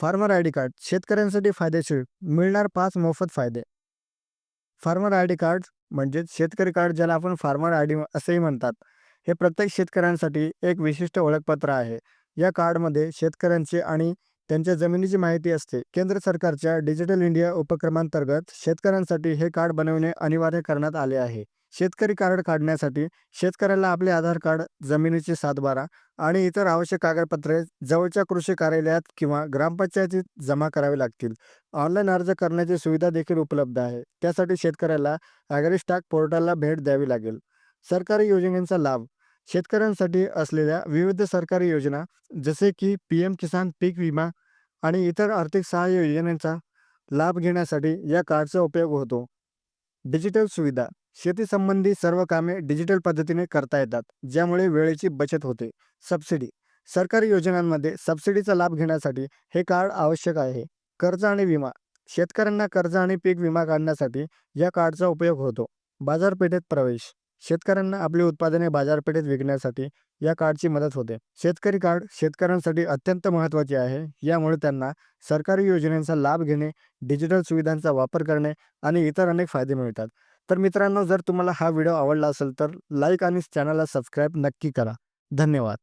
Farmer I D card शेतकऱ्यांसाठी फायदेशीर मिळणार पाच मोफत फायदे. फार्मर आय डी कार्ड म्हणजेच शेतकरी कार्ड ज्याला आपण फार्मर आय डी असेही म्हणतात हे प्रत्येक शेतकऱ्यांसाठी एक विशिष्ट ओळखपत्र आहे. या कार्डमध्ये शेतकऱ्यांची आणि त्यांच्या जमिनीची माहिती असते. केंद्र सरकारच्या डिजिटल इंडिया उपक्रमांतर्गत शेतकऱ्यांसाठी हे कार्ड बनवणे अनिवार्य करण्यात आले आहे. शेतकरी कार्ड काढण्यासाठी शेतकऱ्याला आपले आधार कार्ड जमिनीचे सातबारा आणि इतर आवश्यक कागदपत्रे जवळच्या कृषी कार्यालयात किंवा ग्रामपंचायतीत जमा करावे लागतील. ऑनलाईन अर्ज करण्याची सुविधा देखील उपलब्ध आहे. त्यासाठी शेतकऱ्याला ॲग्रिस्टाक पोर्टलला भेट द्यावी लागेल. सरकारी योजनेचा लाभ. शेतकऱ्यांसाठी असलेल्या विविध सरकारी योजना जसे की पी एम किसान पीक विमा आणि इतर आर्थिक सहाय्य योजनेचा लाभ घेण्यासाठी या कार्डचा उपयोग होतो. डिजिटल सुविधा. शेतीसंबंधी सर्व कामे डिजिटल पद्धतीने करता येतात ज्यामुळे वेळेची बचत होते. सबसिडी. सरकारी योजनांमध्ये सबसिडीचा लाभ घेण्यासाठी हे कार्ड आवश्यक आहे. कर्ज आणि विमा. शेतकऱ्यांना कर्ज आणि पीक विमा काढण्यासाठी या कार्डचा उपयोग होतो. बाजारपेठेत प्रवेश. शेतकऱ्यांना आपली उत्पादने बाजारपेठेत विकण्यासाठी या कार्डची मदत होते. शेतकरी कार्ड शेतकऱ्यांसाठी अत्यंत महत्त्वाचे आहे. यामुळे त्यांना सरकारी योजनांचा लाभ घेणे डिजिटल सुविधांचा वापर करणे आणि इतर अनेक फायदे मिळतात. तर मित्रांनो जर तुम्हाला हा व्हिडिओ आवडला असेल तर लाईक आणि चॅनलला सबस्क्राईब नक्की करा. धन्यवाद.